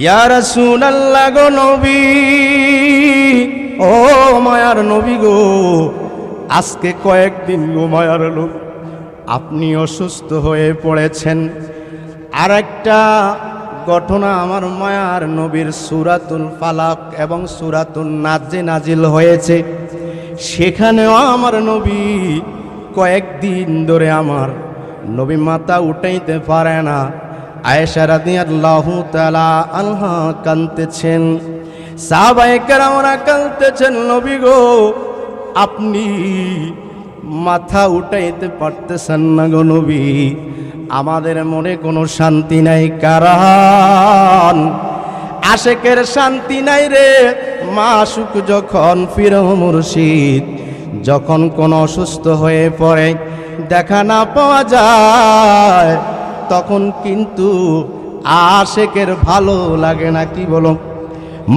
ইয়া রাসূলুল্লাহ গো নবী, ও মায়ার নবী গো, আজকে কয়েকদিন গো মায়ার লোক, আপনি অসুস্থ হয়ে পড়েছেন। আর একটা ঘটনা আমার মায়ার নবীর সুরাতুল ফালাক এবং সুরাতুল নাজে নাজিল হয়েছে। সেখানেও আমার নবী কয়েকদিন ধরে আমার নবী মাথা উঠাইতে পারে না। আয়েশা কানতেছেন নবী গো, আপনি মাথা উঠাইতে পারতেছেন না গো নবী। আমাদের মনে কোনো শান্তি নাই, কারণ আশেকের শান্তি নাই রে। মাসুক যখন ফির মুর্শিদ, যখন কোনো অসুস্থ হয়ে পড়ে, দেখা না পাওয়া যায়। তখন কিন্তু আশেকের ভালো লাগে না, কি বলো?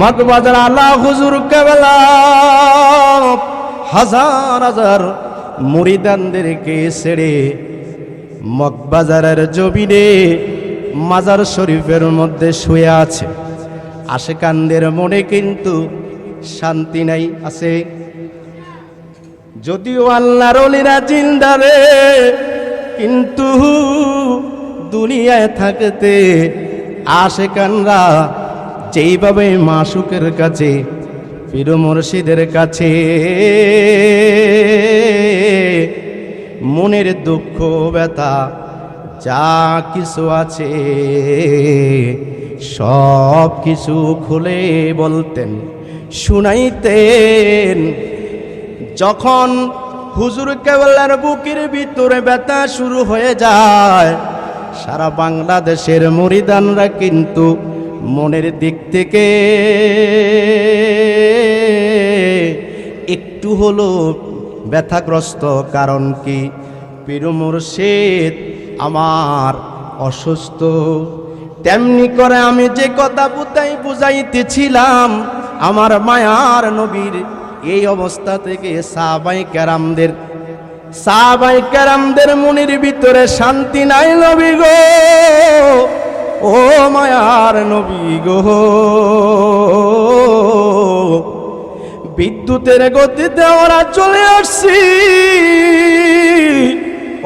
মগবাজার আল্লাহ হুজুর কেবলা, হাজার হাজার মুরিদানদেরকে ছেড়ে মগবাজারের জমিনে মাজার শরীফের মধ্যে শুয়ে আছে। আশেকানদের মনে কিন্তু শান্তি নাই, আছে। যদিও আল্লাহর অলিরা জিন্দারে কিন্তু দুনিয়ায় থাকতে আসে আশেকানরা যেইভাবে মাসুকের কাছে, পীর মুর্শিদের কাছে মনের দুঃখ, ব্যথা যা কিছু আছে সব কিছু খুলে বলতেন, শুনাইতেন। যখন হুজুর কেবলার বুকের ভিতরে ব্যথা শুরু হয়ে যায় সারা বাংলাদেশের মরিদানরা কিন্তু মনের দিক থেকে একটু হলো ব্যথাগ্রস্ত। কারণ কি? পীর মুর্শিদ আমার অসুস্থ। তেমনি করে আমি যে কথা বুঝাই বুঝাইতেছিলাম, আমার মায়ার নবীর এই অবস্থা থেকে সাবাই ক্যারামদের সাবাই ক্যারামদের মনির ভিতরে শান্তি নাই নবী গো। ও মায়ার নবী গো। বিদ্যুতের গতিতে ওরা চলে আসছি।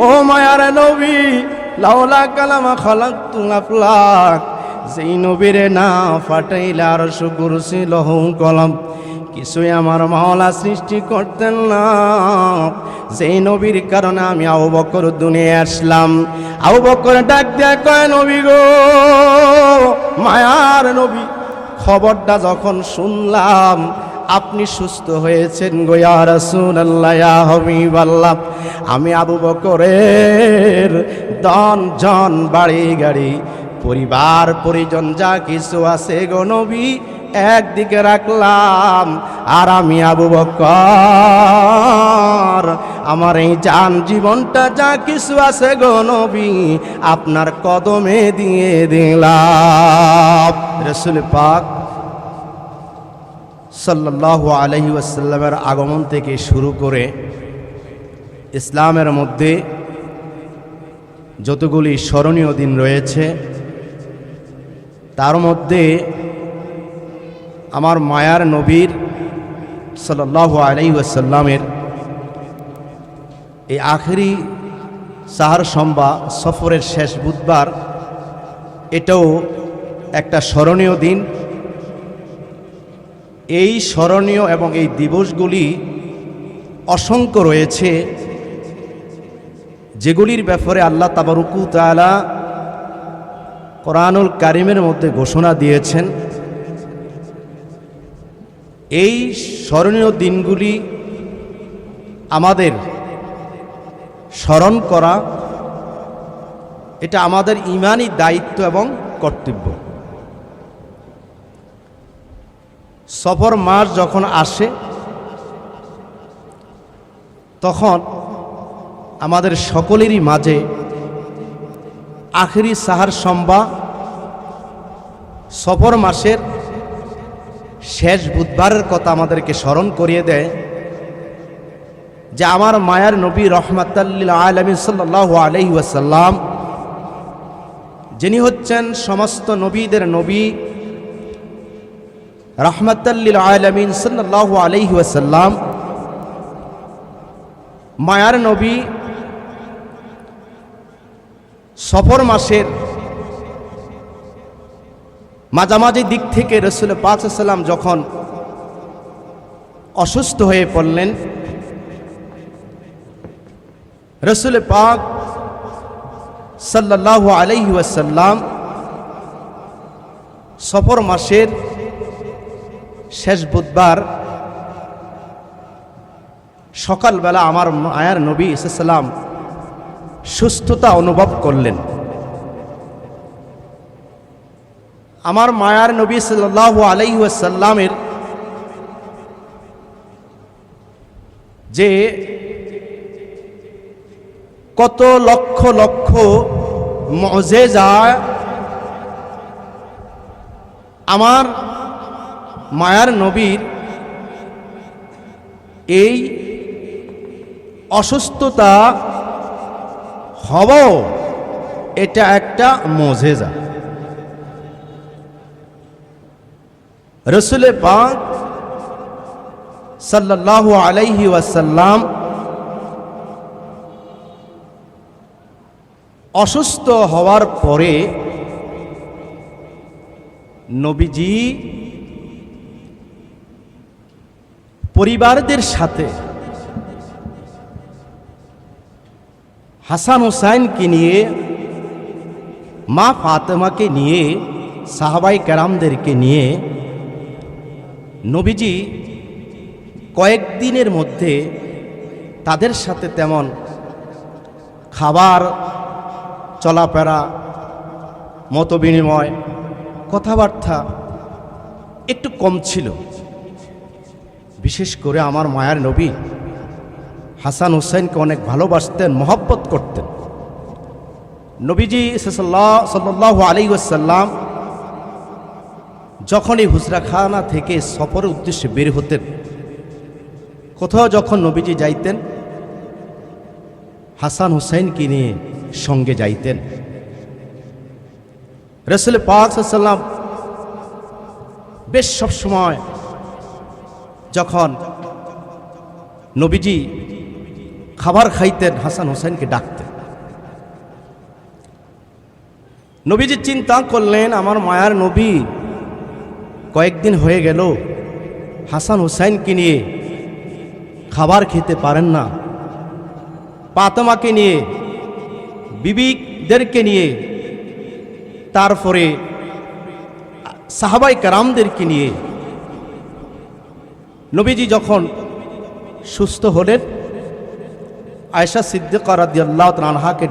ও মায়ার নবী লাউলা কালামা খালাক তুলাফলাক যেই নবীরে না ফাটাইলে আর শুকুর ছিল কলম। কিছুই আমার মাওলা সৃষ্টি করতেন না। সেই নবীর কারণে আমি আবু বকর দুনিয়া আসলাম। আবু বকর ডাক দেয়া কয়, নবী গো, মায়ার নবী, খবরটা যখন শুনলাম, আপনি সুস্থ হয়েছেন গোয়া রসুন আল্লাহ হবিব আল্লাহ আমি আবু বকরের দন জন বাড়ি গাড়ি পরিবার, পরিজন যা কিছু আছে গো নবী, একদিকে রাখলাম। আর আমি আবু বকর আমার এই যান জীবনটা যা কিছু আছে গো নবী, আপনার কদমে দিয়ে দিলাম। রসুল পাক সাল্লাহ আলহি ওয়াসাল্লামের আগমন থেকে শুরু করে ইসলামের মধ্যে যতগুলি স্মরণীয় দিন রয়েছে তার মধ্যে আমার মায়ার নবীর সাল্লাহ আলাই ওয়াসাল্লামের এই আখেরি সাহার সম্বা সফরের শেষ বুধবার, এটাও একটা স্মরণীয় দিন। এই স্মরণীয় এবং এই দিবসগুলি অসংখ্য রয়েছে, যেগুলির ব্যাপারে আল্লাহ তাবারুকু তালা কোরআনুল কারিমের মধ্যে ঘোষণা দিয়েছেন, এই স্মরণীয় দিনগুলি আমাদের স্মরণ করা, এটা আমাদের ইমানই দায়িত্ব এবং কর্তব্য। সফর মাস যখন আসে, তখন আমাদের সকলেরই মাঝে আখেরি সাহার সম্বা সফর মাসের শেষ বুধবারের কথা আমাদেরকে স্মরণ করিয়ে দেয় যে আমার মায়ার নবী রহমাতাল্লিল আলমী সাল্লাহ আলহি ওয়াসাল্লাম, যিনি হচ্ছেন সমস্ত নবীদের নবী রাহমাতাল্লিল আলমিন সাল্লাহ আলহি মায়ার নবী সফর মাসের মাঝামাঝি দিক থেকে রসুল পাক সাল্লাম যখন অসুস্থ হয়ে পড়লেন, রসুল পাক সাল্লাহ আলহি ওয়াসাল্লাম সফর মাসের শেষ বুধবার সকালবেলা আমার মায়ার নবী ইসাল্লাম সুস্থতা অনুভব করলেন। আমার মায়ার নবী সাল্লাহ আলাইসাল্লামের যে কত লক্ষ লক্ষ মজেজা আমার মায়ার নবীর এই অসুস্থতা হব এটা একটা মজেজা। রসুলে পাক সাল্লাহ আলাইহি ওয়াসাল্লাম অসুস্থ হওয়ার পরে নবীজি পরিবারদের সাথে হাসান হুসাইনকে নিয়ে, মা ফাতেমাকে নিয়ে, সাহাবাই কেরামদেরকে নিয়ে নবীজি কয়েকদিনের মধ্যে তাদের সাথে তেমন খাবার চলাফেরা, মতবিনিময়, কথাবার্তা একটু কম ছিল। বিশেষ করে আমার মায়ার নবী হাসান হুসাইনকে অনেক ভালোবাসতেন, মহব্বত করতেন। নবীজি সাল্লাহ সাল্লাহ আলী ওসাল্লাম যখন এই হুজরাখানা থেকে সফরের উদ্দেশ্যে বের হতেন, কোথাও যখন নবীজি যাইতেন, হাসান হুসাইনকে নিয়ে সঙ্গে যাইতেন। রসুল পাক সাল্লাম বেশ সবসময় যখন নবীজি খাবার খাইতেন, হাসান হোসেনকে ডাকতেন। নবীজি চিন্তা করলেন, আমার মায়ার নবী কয়েকদিন হয়ে গেল, হাসান হুসাইনকে নিয়ে খাবার খেতে পারেন না। পাতমাকে নিয়ে বিবিকদেরকে নিয়ে, তারপরে সাহাবাই কারামদেরকে নিয়ে নবীজি যখন সুস্থ হলেন আয়সা সিদ্দিকা রাদিয়াল্লাহ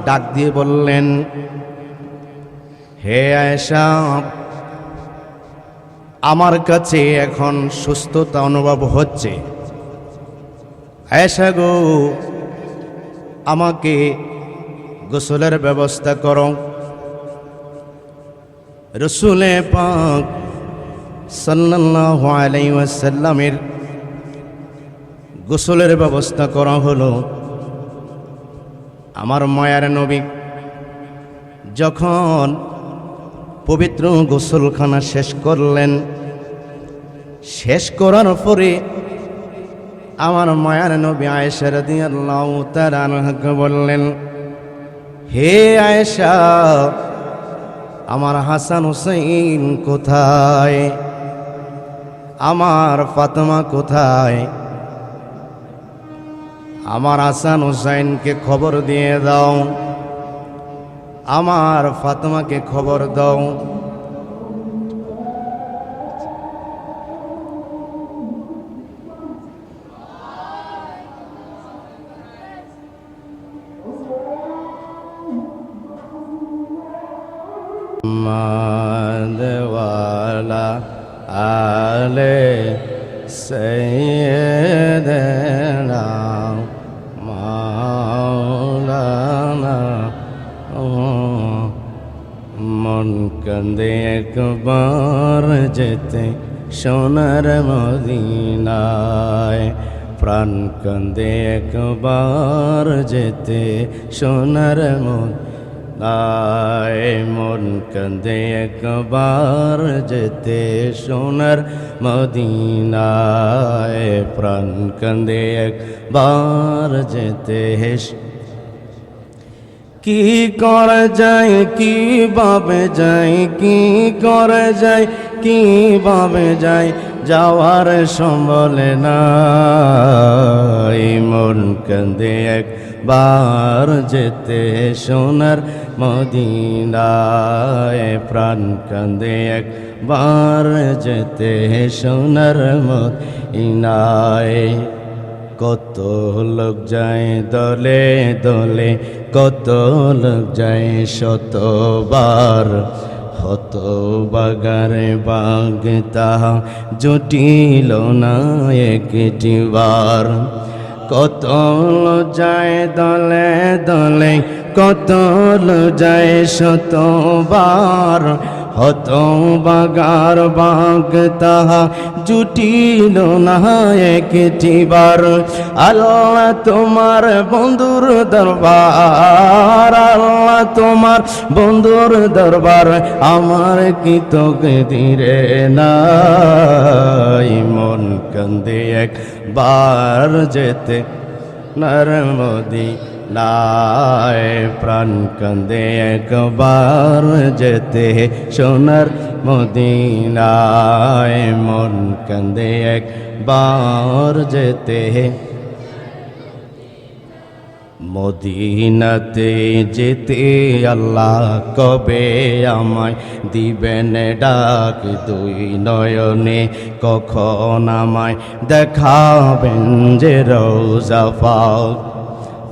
ডাক দিয়ে বললেন, হে আয়সা আমার কাছে এখন সুস্থতা অনুভব হচ্ছে। আয়সা গো, আমাকে গোসলের ব্যবস্থা করো। রসুলে পাক সাল্লাল্লাহু আলাইহি ওয়াসাল্লামের গোসলের ব্যবস্থা করা হলো। আমার মায়ার নবী। যখন পবিত্র গোসলখানা শেষ করলেন, শেষ করার পরে আমার মায়ার নবী আয়েশা রাদিয়াল্লাহু তাআলা আনহাকে বললেন, হে আয়েশা, আমার হাসান হুসাইন কোথায়? আমার ফাতমা কোথায়? আমার আসান হুসাইনকে খবর দিয়ে দাও। আমার ফাতেমাকে খবর দাও। মাদওয়ালা আলে সৈয়দনা মন কান্দে একবার যেতে সোনার মদিনায় প্রাণ কান্দে একবার যেতে সোনার মদিনায়। আয় মন কান্দে একবার যেতে সোনার মদিনায়। প্রাণ কান্দে একবার যেতে কি করা যায়, কি ভাবে যায়, কি করা যায়, কি ভাবে যায়, যাওয়ার সম্বলে না মন কান্দে একবার যেতে সোনার মদিনায় প্রাণ কান্দে একবার যেতে সোনার মদিনায়। কত লোক যায় দলে দলে, কত লোক যায় শতবার। হত বাগারে বাগ তাহা জটিল না একটি বার। কত যায় দলে দলে কত যায় শতবার। হত বাগার বাগ তাহা জুটিল না একটিবার আল্লাহ তোমার বন্ধুর দরবার, আল্লাহ তোমার বন্ধুর দরবার আমার কি তোকে ধীরে নাই? মন কান্দে একবার যেতে নরমদি লায় প্রাণ কান্দে একবার যেতে সোনার মদিনায় মন কান্দে একবার যেতে মদিনাতে যেতে আল্লাহ কবে আমায় দিবেন ডাক দুই নয়নে কখন আমায় দেখাবেন যে রোজা পাক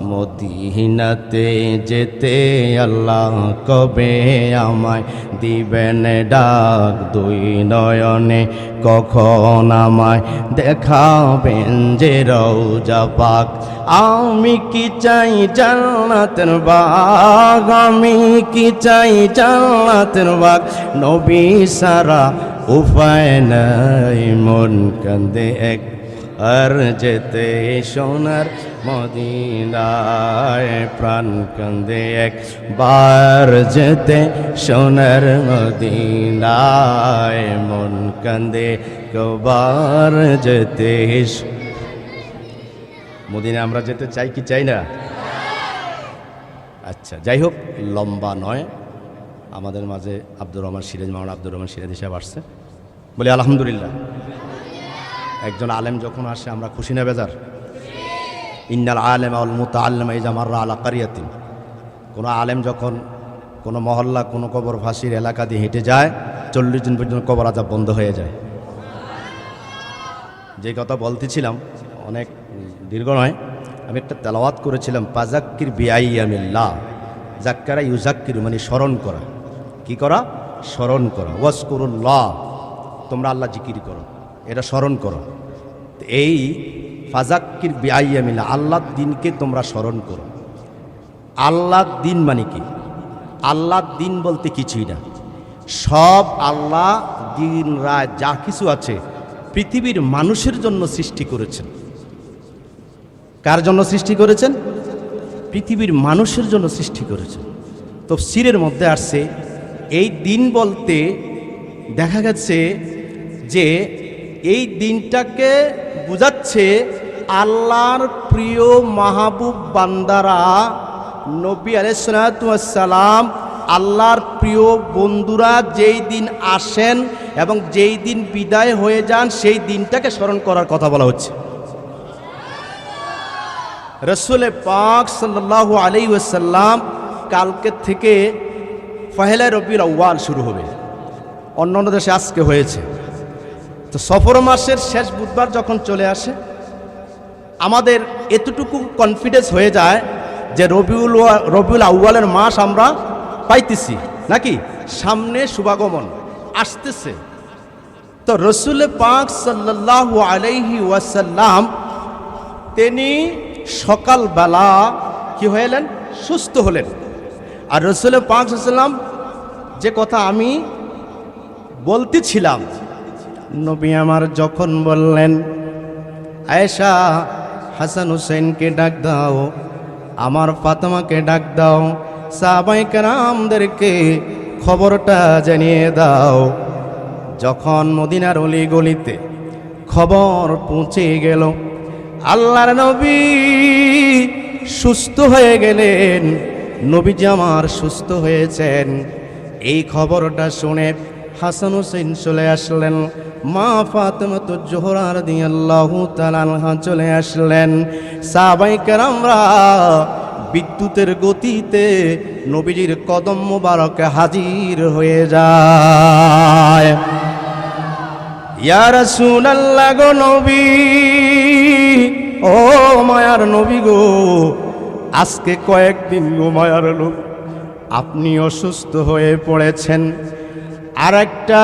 মদিনাতে যেতে আল্লাহ কবে আমায় দিবেন ডাক? দুই নয়নে কখন আমায় দেখাবেন যে রৌজা পাক? আমি কি চাই জান্নাতের বাগ? আমি কি চাই জান্নাতের বাগ? নবী সারা উপায় নাই, মন কান্দে এক আর যেতে সোনার মদিনায় প্রাণ কান্দে একবার যেতে সোনার মদিনায় মন কান্দে কবার যেতে মদিনা আমরা যেতে চাই কি চাই না? আচ্ছা যাই হোক, লম্বা নয়। আমাদের মাঝে আব্দুর রহমান সিরাজ মামলা আব্দুর রহমান সিরাজ হিসাব আসছে। বলি, আলহামদুলিল্লাহ। একজন আলেম যখন আসে, আমরা খুশি না বেজার? ইন্নাল আলেম আল মুতা আল্লাম ইজা মার্রা আলা কারিয়াতিন। কোনো আলেম যখন কোনো মহল্লা, কোনো কবর ফাঁসির এলাকা দিয়ে হেঁটে যায়, চল্লিশ দিন পর্যন্ত কবর আজাব বন্ধ হয়ে যায়। যে কথা বলতেছিলাম, অনেক দীর্ঘ নয়, আমি একটা তেলাওয়াত করেছিলাম পাজাক্কির বিআইয়ামিল্লা জাক্কারা ইউজাক্কির মানে স্মরণ করা। কি করা? স্মরণ করা। ওয়াস করুন ওয়াসকুরুল্লাহ তোমরা আল্লাহ জিকির করো। এটা স্মরণ করো। এই ফাজাক্কির বিআইয়ামিল্লা আল্লাহ দিনকে তোমরা স্মরণ করো। আল্লাহ দিন মানে কি? আল্লাহ দিন বলতে কিছুই না। সব আল্লাহ, দিন রায় যা কিছু আছে পৃথিবীর মানুষের জন্য সৃষ্টি করেছেন। কার জন্য সৃষ্টি করেছেন? পৃথিবীর মানুষের জন্য সৃষ্টি করেছেন। তো সিরের মধ্যে আসছে, এই দিন বলতে দেখা গেছে যে এই দিনটাকে বুঝাচ্ছে আল্লাহর প্রিয় মাহবুব বান্দারা। নবী আলাইসালাম আল্লাহর প্রিয় বন্ধুরা যেই দিন আসেন এবং যেই দিন বিদায় হয়ে যান, সেই দিনটাকে স্মরণ করার কথা বলা হচ্ছে। রসুল পাক সাল্লাহ আলি ওসাল্লাম কালকে থেকে ফহেলা রবির আউ্বাল শুরু হবে। অন্য অন্য দেশে আজকে হয়েছে। তো সফর মাসের শেষ বুধবার যখন চলে আসে, আমাদের এতটুকু কনফিডেন্স হয়ে যায় যে রবিউল রবিউল আউ্বালের মাস আমরা পাইতেছি। নাকি? সামনে শুভাগমন আসতেছে। তো রসুল পাক সাল্লাহ আলাইহি ওয়াসাল্লাম, তিনি সকালবেলা কি হয়ে সুস্থ হলেন। আর রসুল পাক সাল্লাম যে কথা আমি বলতেছিলাম নবী আমার যখন বললেন, আয়েশা, হাসান হুসেনকে ডাক দাও, আমার ফাতেমাকে ডাক দাও সাহাবাই কারামদেরকে খবরটা জানিয়ে দাও। যখন মদিনার অলি গলিতে খবর পৌঁছে গেল, আল্লাহর নবী সুস্থ হয়ে গেলেন, নবীজি আমার সুস্থ হয়েছেন। এই খবরটা শুনে হাসান হোসেন চলে আসলেন। মা ফাতেমা তো জোহরার দিয়ে আল্লাহ তালানহা চলে আসলেন। সাবাই আমরা বিদ্যুতের গতিতে নবীজির কদম মুবারকে হাজির হয়ে যায়। ইয়া রাসূলুল্লাহ গো নবী, ও মায়ার নবী গো, আজকে কয়েকদিন গো মায়ার নবী আপনি অসুস্থ হয়ে পড়েছেন। আর একটা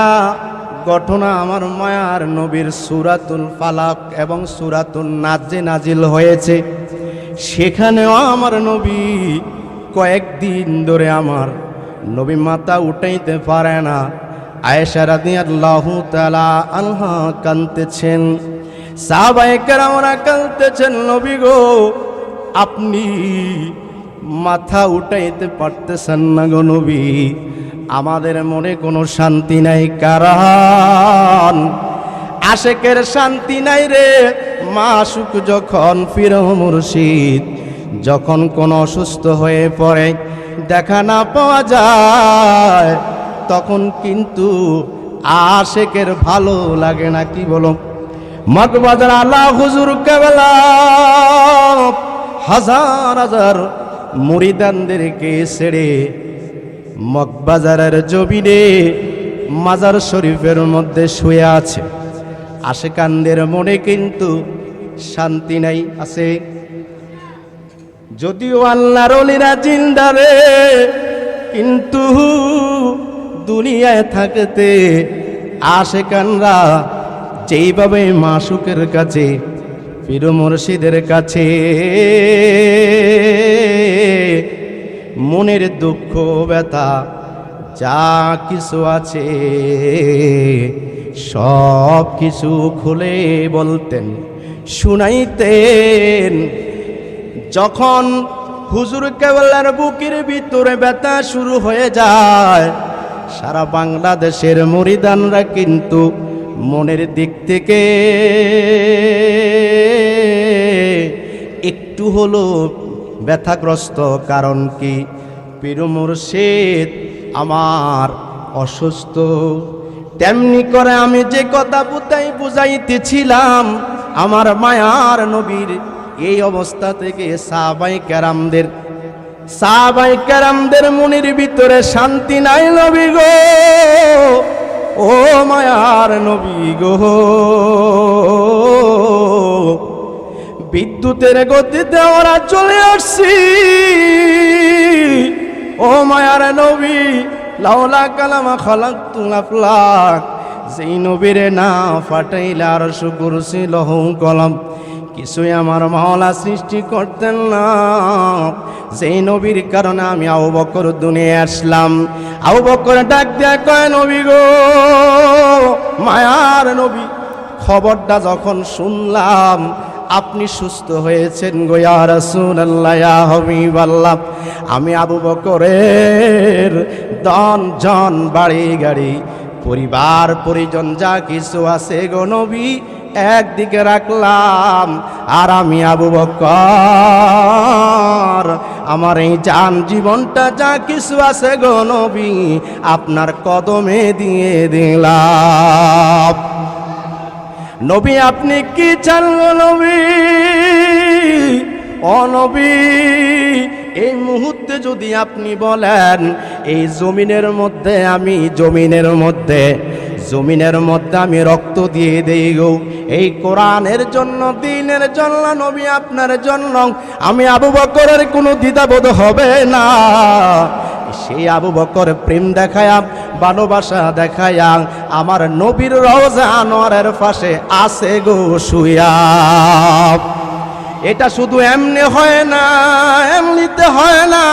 ঘটনা আমার মায়ার নবীর সুরাতুল ফালাক এবং সুরাতুল নাজে নাজিল হয়েছে। সেখানেও আমার নবী কয়েকদিন ধরে আমার নবী মাথা উঠাইতে পারে না। আয়েশা রাদিয়াল্লাহু তাআলা আনহা কানতেছেন সাহাবায়ে কেরামরা কানতেছেন নবী গো, আপনি মাথা উঠাইতে পারতেছেন না গো নবী। আমাদের মনে কোনো শান্তি নাই, কারণ আশেকের শান্তি নাই রে। মাসুক যখন ফির মুর্শিদ, যখন কোন অসুস্থ হয়ে পড়ে, দেখা না পাওয়া যায়, তখন কিন্তু আশেকের ভালো লাগে না, কি বলো? মগবাজার আল্লাহ হুজুর কেবলা, হাজার হাজার মুরিদানদেরকে ছেড়ে মগবাজারের জমিনে মাজার শরীফের মধ্যে শুয়ে আছে। আশেকানদের মনে কিন্তু শান্তি নাই, আছে। যদিও আল্লাহর অলিরা জিন্দারে কিন্তু দুনিয়ায় থাকতে আশেকানরা যেইভাবে মাসুকের কাছে পীর মুর্শিদের কাছে মনের দুঃখ, ব্যথা, যা কিছু আছে, সব কিছু খুলে বলতেন, শুনাইতেন। যখন হুজুর কেবলার বুকের ভিতরে ব্যথা শুরু হয়ে যায়, সারা বাংলাদেশের মরিদানরা কিন্তু মনের দিক থেকে একটু হলো ব্যথাগ্রস্ত কারণ কি? পীর মুর্শিদ আমার অসুস্থ। তেমনি করে আমি যে কথা বুতাই বুঝাইতেছিলাম, আমার মায়ার নবীর এই অবস্থা থেকে সাবাই ক্যারামদের সাবাই ক্যারামদের মনির ভিতরে শান্তি নাই নবী গো। ও মায়ার নবী গো। বিদ্যুতের গতিতে ওরা চলে আসছি। ও মায়ার নবী লাউলা কালামা খালাক তুলাফলাক যেই নবীরে না ফাটাইলে আর সুকুরসি লহ কলম। কিছুই আমার মাওলা সৃষ্টি করতেন না। যেই নবীর কারণে আমি আবু বকর দুনিয়া আসলাম। আবু বকর ডাক দেয়া কয়, নবী গো, মায়ার নবী, খবরটা যখন শুনলাম আপনি সুস্থ হয়েছেন গোয়া রসুন আল্লাহ আমি আবু বকরের দন, জন, বাড়ি, গাড়ি, পরিবার, পরিজন যা কিছু আছে গো নবী, একদিকে রাখলাম। আর আমি আবু বকর, আমার এই জান জীবনটা যা কিছু আছে গো নবী, আপনার কদমে দিয়ে দিলাম। নবী, আপনি কি চান নবী? ও নবী, এই মুহূর্তে যদি আপনি বলেন, এই জমিনের মধ্যে আমি জমিনের মধ্যে জমিনের মধ্যে আমি রক্ত দিয়ে দেই গো। এই কোরআনের জন্য, দিনের জন্য, নবী আপনার জন্য, আমি আবু বকরের কোনো দ্বিধাবোধ হবে না। সেই আবু বকর প্রেম দেখায়া, ভালোবাসা দেখায়া, আমার নবীর রওজা আনোয়ারের পাশে আছে গো শুয়া এটা শুধু এমনি হয় না, এমনিতে হয় না।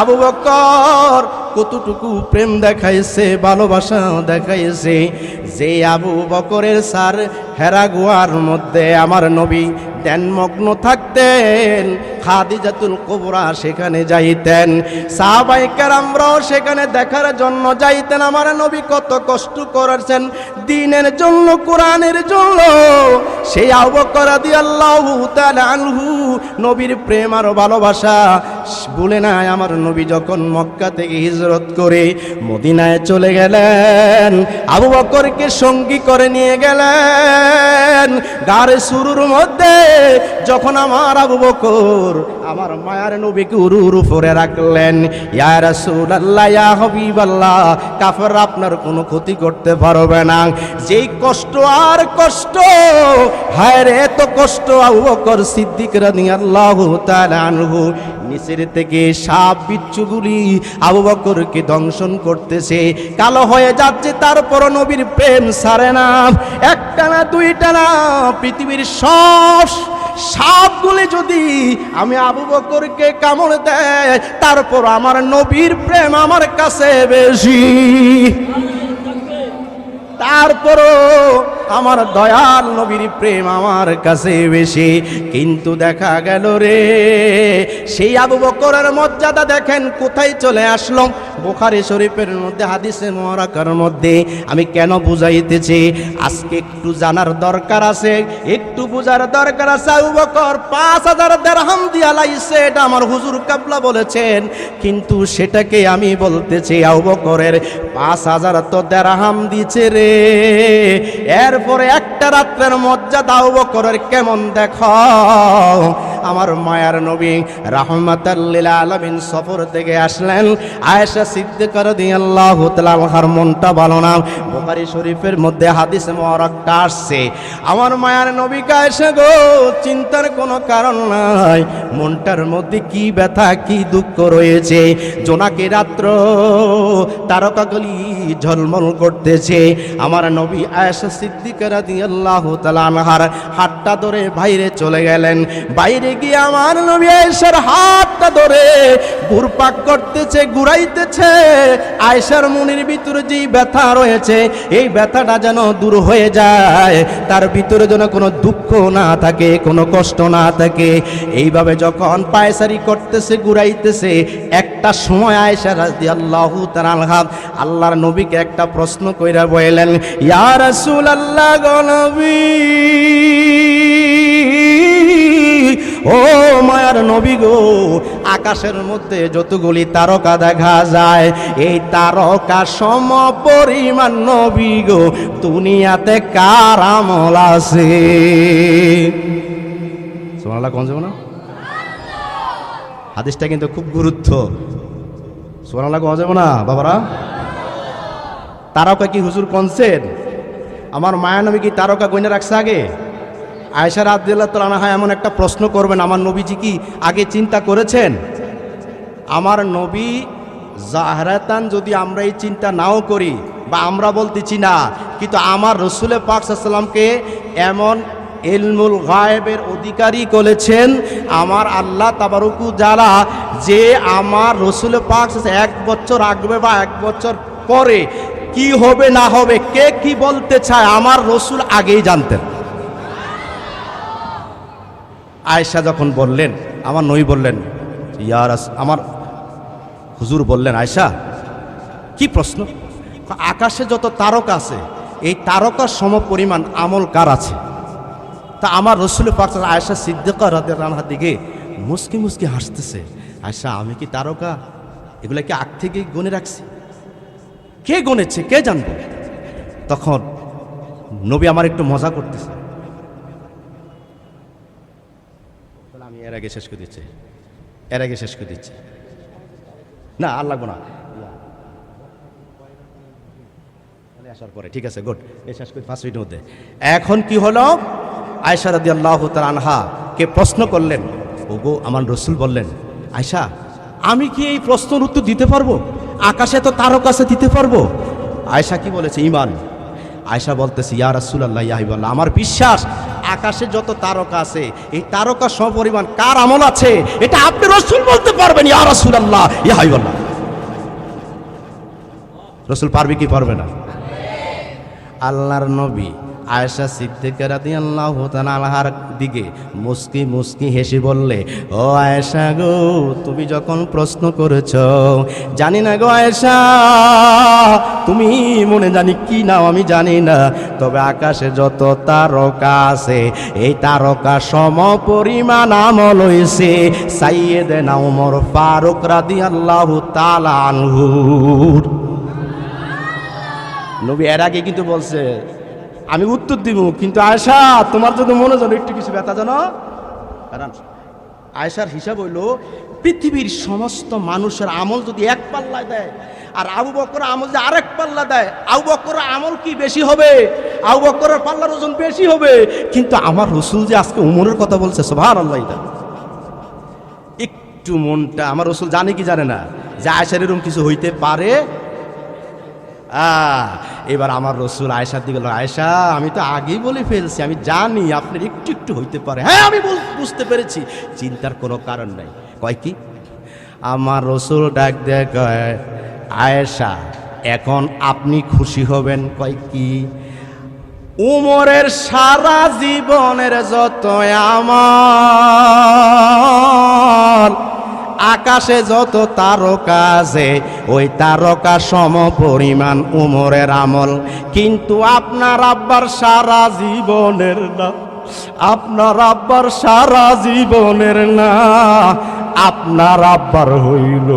আবু বকর কতটুকু প্রেম দেখাইছে, ভালোবাসা দেখাইছে, যে আবু বকরের সার হেরাগুয়ার মধ্যে আমার নবী ধ্যানমগ্ন থাকতেন, খাদিজাতুল কুবরা সেখানে যাইতেন। সাহাবাই আমরাও সেখানে দেখার জন্য যাইতেন। আমার নবী কত কষ্ট করেছেন, দিনের জন্য, কোরআনের জন্য। সেই আবকর রাদিয়াল্লাহু তাআলা আনহু নবীর প্রেম আর ভালোবাসা বলে নাই। আমার নবী যখন মক্কা থেকে হিজরত করে মদিনায় চলে গেলেন, আবু বকরকে সঙ্গী করে নিয়ে গেলেন। গাড়ে শুরুর মধ্যে যখন আমার আবু বকর আমার মায়ার নবীকে উরু উরু ফরে রাখলেন, ইয়া রাসূলুল্লাহ, ইয়া হাবিবাল্লাহ কাফের আপনার কোনো ক্ষতি করতে পারবে না। যেই কষ্ট আর কষ্ট, হায় রে, এত কষ্ট আবু বকর সিদ্দিক রাদিয়াল্লাহু তাআলা আনহু নিচের থেকে সাপ বিচ্ছুগুলি আবু বকরকে দংশন করতেছে। কালো হয়ে যাচ্ছে তারপর নবীর প্রেম সারে না। একটা না দুইটা না পৃথিবীর সব সাপগুলি যদি আমি আবু বকরকে কামড় দেয়, তারপর আমার নবীর প্রেম আমার কাছে বেশি। তারপরও আমার দয়াল নবীর প্রেম আমার কাছে বেশি। কিন্তু দেখা গেল রে, সেই আবু বকরের মর্যাদা দেখেন কোথায় চলে আসলো? বোখারি শরীফের মধ্যে, হাদিসে মহারাকার মধ্যে। আমি কেন বুঝাইতেছি? আজকে একটু জানার দরকার আছে, একটু বুঝার দরকার আছে। আবু বকর পাঁচ হাজার দেড়হাম দিয়া লাইছে, এটা আমার হুজুর কাবলা বলেছেন। কিন্তু সেটাকে আমি বলতেছি, আবু বকরের পাঁচ হাজার তো দেড়হাম দিছে রে। এরপরে একটা রাত্রের মর্যাদা বকরের কেমন দেখো আমার মায়ার নবী রাহমাতাল্লিল আলামিন সফর থেকে আসলেন। আয়েশা সিদ্দিকার রাদিয়াল্লাহু তাআলা আমার মনটা ভালো না। বুখারী শরীফের মধ্যে হাদিস মুবারকটা আসছে। আমার মায়ার নবী কায়েশা গো, চিন্তার কোনো কারণ নাই। মনটার মধ্যে কি ব্যথা, কি দুঃখ রয়েছে? জোনাকি রাত্র তারকাগুলি ঝলমল করতেছে। আমার নবী আয়েশা হাতটা ধরে বাইরে চলে গেলেন। বাইরে গিয়ে আমার হাতটা ধরে ঘুরপাক করতেছে, ঘুরাইতেছে। ভিতরে ব্যথা রয়েছে, এই ব্যথাটা যেন দূর হয়ে যায়। তার ভিতরে যেন কোনো দুঃখ না থাকে, কোনো কষ্ট না থাকে। এইভাবে যখন পায়সারি করতেছে, ঘুরাইতেছে, একটা সময় আয়েশা আল্লাহর নবীকে একটা প্রশ্ন কইরা বলেন ইয়া রাসূলুল্লাহ ও মায়ার নবী গো, আকাশের মধ্যে যতগুলি তারকা দেখা যায়, এই তারকা সম পরিমাণ নবী গো, দুনিয়াতে কার আমল আছে? সোনালা যাব না হাদিসটা কিন্তু খুব গুরুত্ব। সোনালা কোন যাব না বাবারা? তারকা কি হুজুর কনছেন আমার মায়া নবী কি তারকা গইনা রাখছে আগে? আয়সা রাদিল্লাহ তালা হয় এমন একটা প্রশ্ন করবেন, আমার নবীজি কি আগে চিন্তা করেছেন? আমার নবী জাহরাতান যদি আমরা এই চিন্তা নাও করি, বা আমরা বলতেছি না, কিন্তু আমার রসুলে পাক সাল্লামকে এমন এলমুল গায়েবের অধিকারী করেছেন, আমার আল্লাহ তাবারুকু যারা যে আমার রসুল পাক এক বছর আগবে বা এক বছর পরে কি হবে না হবে, কে কি বলতে চায় আমার রসুল আগেই জানতেন। আয়েশা যখন বললেন, আমার নই বললেন ইয়ার আমার হুজুর বললেন, আয়েশা, কি প্রশ্ন? আকাশে যত তারকা আছে, এই তারকার সম পরিমাণ আমল কার আছে? তা আমার রসুল পাক আয়েশা সিদ্দিকা রাদের রানহার দিকে মুসকি মুসকি হাসতেছে, আয়েশা, আমি কি তারকা? এগুলা কি আগ থেকে গনে রাখছি? কে গনেছে কে জানব? তখন নবী আমার একটু মজা করতেছে। আমি এর আগে শেষ করে দিচ্ছি। এর আগে শেষ করে দিচ্ছি। না, আর লাগবো না। আসার পরে, ঠিক আছে, গুড। এই শেষ করি পাঁচ মিনিটের মধ্যে। এখন কি হলো? আয়সা রাদি আল্লাহ আনহা কে প্রশ্ন করলেন, ওগো, আমার রসুল বললেন আয়সা আমি কি এই প্রশ্নের উত্তর দিতে পারব? আকাশে তো তারক আছে দিতে পারব? আয়সা কি বলেছে? ইমান। আয়সা বলতেছে ইয়া রাসুলাল্লাহ ইয়াহিবাল্লাহ আমার বিশ্বাস আকাশে যত তারকা আছে এই তারকা সমপরিমাণ কার আমল আছে? এটা আপনি রসুল বলতে পারবেন ইয়া রাসুলাল্লাহ ইয়াহিবাল্লাহ রসুল পারবে কি পারবে না? আল্লাহর নবী আয়েশা সিদ্দিকেরা দিয়ে আল্লাহ আল্লাহার দিকে মুস্কি মুস্কি হেসে বললে, ও আয়েশা গো, তুমি যখন প্রশ্ন করেছ, জানি না গো আয়সা তুমি মনে জানি কি নাও আমি জানি না, তবে আকাশে যত তারকা আছে, এই তারকা সম পরিমাণ আমল হয়েছে সাইয়েদে না উমর ফারুক রাদি আল্লাহ তালানহুর নবী এর আগে কিন্তু বলছে আমি উত্তর দিব, কিন্তু আয়সা তোমার যদি মনে জানো একটু কিছু ব্যথা, জানো? কারণ আয়সার হিসাব হইল, পৃথিবীর সমস্ত মানুষের আমল যদি এক পাল্লা দেয়, আর আবু বকর আমল যদি আরেক পাল্লা দেয়, আবু বকর আমল কি বেশি হবে? আবু বকরের পাল্লার ওজন বেশি হবে? কিন্তু আমার রসুল যে আজকে উমরের কথা বলছে সোভার আল্লাহ একটু মনটা, আমার রসুল জানে কি জানে না? যে আয়সার এরকম কিছু হইতে পারে এবার আমার রসুল আয়সার দিকে আয়সা আমি তো আগেই বলে ফেলছি, আমি জানি আপনার একটু একটু হইতে পারে। হ্যাঁ আমি বুঝতে পেরেছি, চিন্তার কোনো কারণ নাই। কয় কি? আমার রসুল ডাক দেয় আয়েশা, এখন আপনি খুশি হবেন, কয় কি? উমরের সারা জীবনের যত আমার আকাশে যত তারকা আছে, ওই তারকা সম পরিমাণ উমরের আমল। কিন্তু আপনার আব্বার সারা জীবনের না, আপনার আব্বার সারা জীবনের না, আপনার আব্বার হইল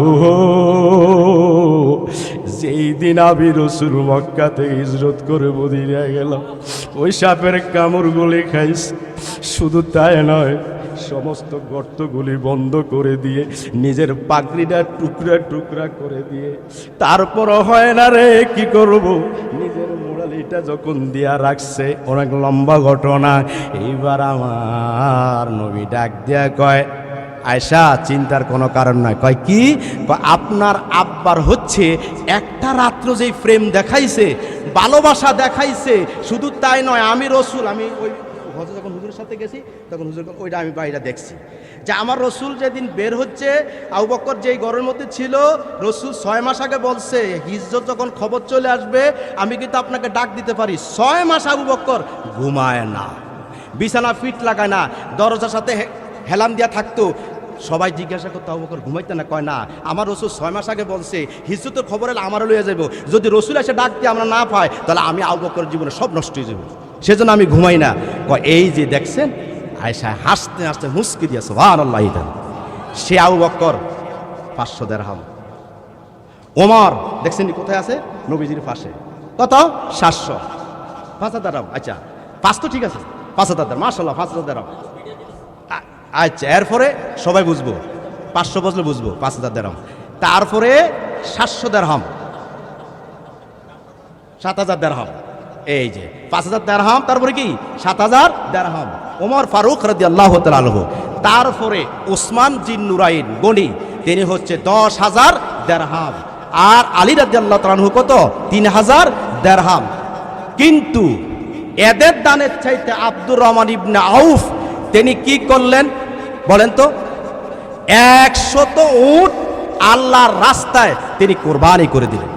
যেই দিন আমি রসুল মক্কাতে হিজরত করে মদিনায় গেলাম, ওই সাপের কামড় গুলি খাইস শুধু তাই নয় সমস্ত গর্তগুলি বন্ধ করে দিয়ে, নিজের পাগড়িটা টুকরা টুকরা করে দিয়ে তারপরও হয় না রে, কি করব? নিজের মোড়ালিটা যখন দিয়া রাখছে, অনেক লম্বা ঘটনা। এইবার আমার নবী ডাক দিয়া কয় আয়সা চিন্তার কোনো কারণ নয় কয়, কি? আপনার আব্বার হচ্ছে, একটা রাত্র যেই প্রেম দেখাইছে, ভালোবাসা দেখাইছে, শুধু তাই নয়, আমি রসুল, আমি ওই হজে যখন হুজুরের সাথে গেছি, তখন হুজুর ওইটা আমি বাইরে দেখছি। যে আমার রসুল যেদিন বের হচ্ছে, আবু বক্কর যেই ঘরের মধ্যে ছিল, রসুল ছয় মাস আগে বলছে, হিজরত যখন খবর চলে আসবে, আমি কিন্তু আপনাকে ডাক দিতে পারি। ছয় মাস আবু বক্কর ঘুমায় না, বিছানা ফিট লাগায় না, দরজার সাথে হেলাম দিয়া থাকতো। সবাই জিজ্ঞাসা করতো, আবু বকর, ঘুমাইতে না? কয়, না। আমার রসুল ছয় মাস আগে বলছে, হিজরতের খবর এলে আমারও লইয়া যাব যদি রসুল এসে ডাক দিয়ে আমরা না পাই, তাহলে আমি আবু বকর জীবনে সব নষ্ট হয়ে যাব সেজন্য আমি ঘুমাই না। এই যে দেখছেন আয়সা হাসতে হাসতে মুস্কি দিয়েছে ভার আল্লাহ। সে আবু বক্কর, পাঁচশো দেড়হাম। ওমর, দেখছেন কোথায় আছে? নবীজির পাশে। কত? সাতশো। পাঁচ হাজার। আচ্ছা। পাঁচ তো ঠিক আছে, পাঁচ হাজার দেড় মার্শাল্লাহ পাঁচ হাজার আ- আচ্ছা এরপরে সবাই বুঝব। পাঁচশো বসলে বুঝব, পাঁচ হাজার দেড়হাম। তারপরে সাতশো দেড়হাম। সাত হাজার দেড়হাম। এই যে, পাঁচ হাজার দেড়হাম, তারপরে কি? সাত হাজার দেড়হাম। ওমর ফারুক রাজি আল্লাহ তালহ তারপরে ওসমান জিন নুরাইন গণি তিনি হচ্ছে দশ হাজার দেড়হাম। আর আলী রাজি আল্লাহ তালহু কত? তিন হাজার দেড়হাম। কিন্তু এদের দানের চাইতে আব্দুর রহমান ইবনে আউফ, তিনি কি করলেন? বলেন তো, একশত উট আল্লাহর রাস্তায় তিনি কোরবানি করে দিলেন।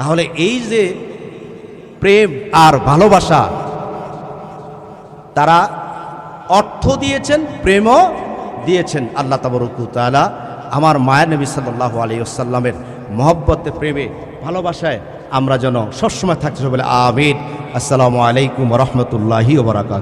তাহলে এই যে প্রেম আর ভালোবাসা, তারা অর্থ দিয়েছেন, প্রেমও দিয়েছেন আল্লাহ তাবরকুতালা আমার মায়ের নবী সাল্লাহ আলিয়াল্লামের মহব্বতে, প্রেমে, ভালোবাসায় আমরা যেন সবসময় থাকতে বলে আমিন। আসসালামু আলাইকুম রহমতুল্লাহি ওবরাকাত